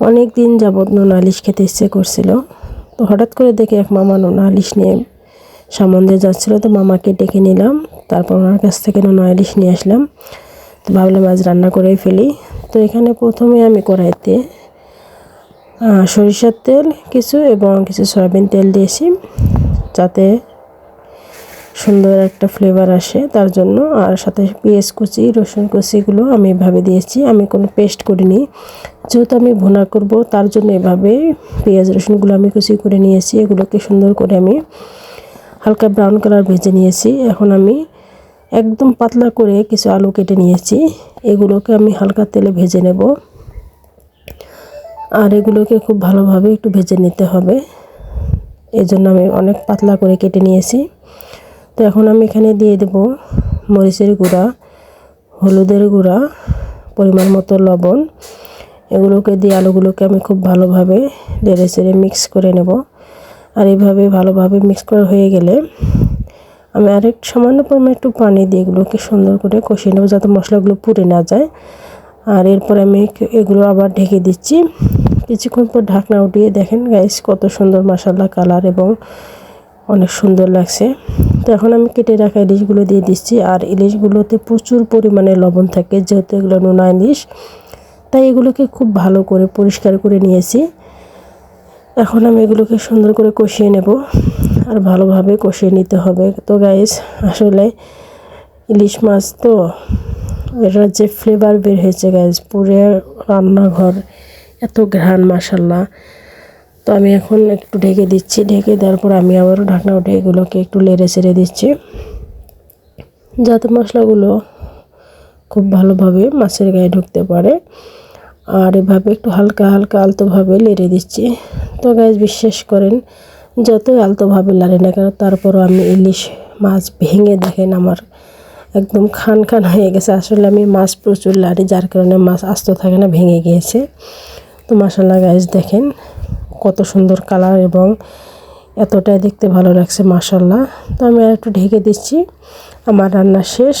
অনেক দিন যাবৎ নুন আলিশ খেতে ইচ্ছে করছিল। তো হঠাৎ করে দেখে এক মামা নুন আলিশ নিয়ে সামন্দে যাচ্ছিল। তো মামাকে ডেকে নিলাম, তারপর ওনার কাছ থেকে নুন আলিশ নিয়ে আসলাম। তো ভাবলাম আজ রান্না করেই ফেলি। তো এখানে প্রথমে আমি কড়াইতে সরিষার তেল, কিছু এবং কিছু সয়াবিন তেল দিয়েছি। যাতে সুন্দর একটা ফ্লেভার আসে, তার জন্য। আর সাথে পেঁয়াজ কুচি, রসুন কুচিগুলো আমি এভাবে দিয়েছি। আমি কোনো পেস্ট করিনি। যেহেতু আমি ভুনা করব, তার জন্য এভাবে পেঁয়াজ রসুনগুলো আমি কুচি করে নিয়েছি। এগুলোকে সুন্দর করে আমি হালকা ব্রাউন কালার ভেজে নিয়েছি। এখন আমি একদম পাতলা করে কিছু আলু কেটে নিয়েছি। এগুলোকে আমি হালকা তেলে ভেজে নেব। আর এগুলোকে খুব ভালোভাবে একটু ভেজে নিতে হবে। এই জন্য আমি অনেক পাতলা করে কেটে নিয়েছি। তো এখন আমি এখানে দিয়ে দেব মরিচের গুঁড়া, হলুদের গুঁড়া, পরিমাণ মতো লবণ। এগুলোকে দিয়ে আলুগুলোকে আমি খুব ভালোভাবে নেড়ে চেড়ে মিক্স করে নেব। আর এইভাবে ভালোভাবে মিক্স করা হয়ে গেলে আমি আরেক সামান্য পরিমাণ একটু পানি দিয়ে এগুলোকে সুন্দর করে কষিয়ে নেব যাতে মশলাগুলো পুড়ে না যায়। আর এরপর আমি এগুলো আবার ঢেকে দিচ্ছি। কিছুক্ষণ পর ঢাকনা উঠিয়ে দেখেন গাইস কত সুন্দর মশালা কালার এবং অনেক সুন্দর লাগছে। তো এখন আমি কেটে রাখা ইলিশগুলো দিয়ে দিচ্ছি। আর ইলিশগুলোতে প্রচুর পরিমাণে লবণ থাকে, যেহেতু এগুলো নোনা ইলিশ। তাই এগুলোকে খুব ভালো করে পরিষ্কার করে নিয়েছি। এখন আমি এগুলোকে সুন্দর করে কষিয়ে নেব। আর ভালোভাবে কষিয়ে নিতে হবে। তো গাইস আসলে ইলিশ মাছ তো এটার যে ফ্লেভার বের হয়েছে গাইস পুরে রান্নাঘর, এত ঘ্রাণ মাসাল্লাহ তো আমি এখন একটু ঢেকে দিচ্ছি। ঢেকে দেওয়ার পর আমি আবারও ঢাকনা উঠে এগুলোকে একটু লেড়ে ছেড়ে দিচ্ছি। যাতে মশলাগুলো খুব ভালোভাবে মাছের গায়ে ঢুকতে পারে। আর এভাবে একটু হালকা হালকা আলতোভাবে লেড়ে দিচ্ছি। তো গাছ বিশ্বাস করেন, যতই আলতোভাবে লাড়ে না কেন, তারপরও আমি ইলিশ মাছ ভেঙে দেখেন আমার একদম খান খান হয়ে গেছে। আসলে আমি মাছ প্রচুর লাড়ি, যার কারণে মাছ আস্ত থাকে না, ভেঙে গিয়েছে। তো মাসাল্লাহ গাছ দেখেন কত সুন্দর কালার এবং এতটাই দেখতে ভালো লাগছে মাসাল্লাহ তো আমি আর একটু ঢেকে দিচ্ছি, আমার রান্না শেষ।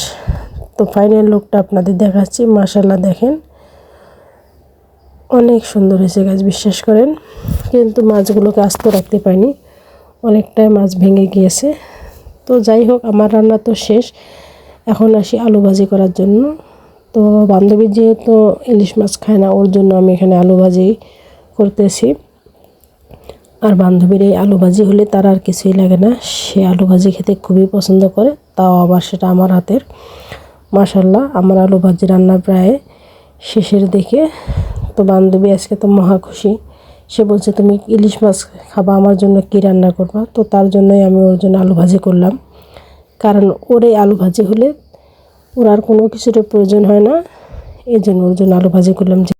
তো ফাইনাল লুকটা আপনাদের দেখাচ্ছি মাসাল্লাহ দেখেন। অনেক সুন্দর হয়েছে গাছ, বিশ্বাস করেন। কিন্তু মাছগুলোকে আস্ত রাখতে পারিনি, অনেকটাই মাছ ভেঙে গিয়েছে। তো যাই হোক, আমার রান্না তো শেষ। এখন আসি আলু ভাজি করার জন্য। তো বান্ধবী যেহেতু ইলিশ মাছ খায় না, ওর জন্য আমি এখানে আলু ভাজি করতেছি। আর বান্ধবীর এই আলু ভাজি হলে তার আর কিছুই লাগে না। সে আলু ভাজি খেতে খুবই পছন্দ করে, তাও আবার সেটা আমার হাতের। মাসাল্লাহ আমার আলু ভাজি রান্না প্রায় শেষের দিকে। তো বান্ধবী আজকে তো মহা খুশি। সে বলছে, তুমি ইলিশ মাছ খাবা, আমার জন্য কী রান্না করবা? তো তার জন্যই আমি ওর জন্য আলু ভাজি করলাম। কারণ ওর এই আলু ভাজি হলে ওর আর কোনো কিছুর প্রয়োজন হয় না। এই জন্য ওর জন্য আলু ভাজি করলাম।